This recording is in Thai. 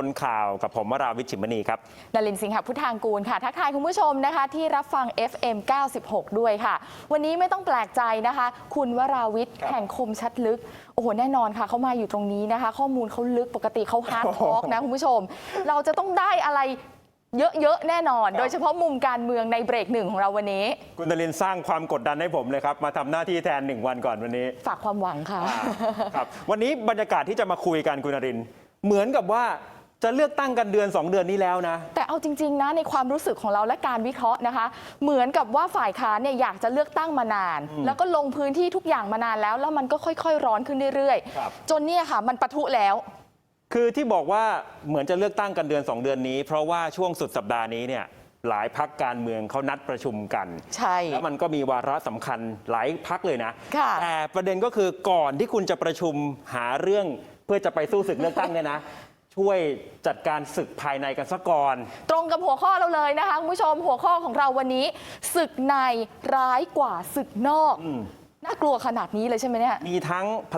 คนข่าวกับผมวราวิชชิมณีครับนลินทร์สิงหพุทธางกูลค่ะ ทักทายคุณผู้ชมนะคะ ที่รับฟัง FM 96 ด้วยค่ะ วันนี้ไม่ต้องแปลกใจนะคะ คุณวราวิทย์ครับแห่งคมชัดลึก โอ้โห แน่นอนค่ะ เขามาอยู่ตรงนี้นะคะ ข้อมูลเขาลึกปกติเขาฮาร์ดทอล์กนะคุณผู้ชม เราจะต้องได้อะไรเยอะ ๆ แน่นอน โดยเฉพาะมุมการเมืองในเบรกหนึ่งของเราวันนี้ คุณนรินทร์สร้างความกดดันให้ผมเลยครับ มาทำหน้าที่แทนหนึ่งวันก่อนวันนี้ ฝากความหวังค่ะ ครับ วันนี้บรรยากาศที่จะมาคุยกันคุณนรินทร์เหมือนกับว่า จะเลือกตั้งกันเดือน 2 เดือนนี้แล้วนะ แต่เอาจริง ๆ นะในความรู้สึกของเราและการวิเคราะห์นะคะ เหมือนกับว่าฝ่ายค้านเนี่ยอยากจะเลือกตั้งมานาน แล้วก็ลงพื้นที่ทุกอย่างมานานแล้ว แล้วมันก็ค่อย ๆ ร้อนขึ้นเรื่อยครับ ๆ จนเนี่ยค่ะ มันปะทุแล้ว คือที่บอกว่าเหมือนจะเลือกตั้งกันเดือน 2 เดือนนี้ เพราะว่าช่วงสุดสัปดาห์นี้เนี่ยหลายพักการเมืองเขานัดประชุมกัน ใช่ แล้วมันก็มีวาระสำคัญหลายพักเลยนะ ค่ะ แต่ประเด็นก็คือก่อนที่คุณจะประชุมหาเรื่องเพื่อจะไปสู้ศึกเลือกตั้งเนี่ยนะ ช่วยจัดการศึกภายในกันซะก่อน ตรงกับหัวข้อเราเลยนะคะคุณผู้ชมหัวข้อของเราวันนี้ศึกในร้ายกว่าศึกนอกอืมน่ากลัวขนาดนี้เลยใช่ไหมเนี่ย มีทั้งพ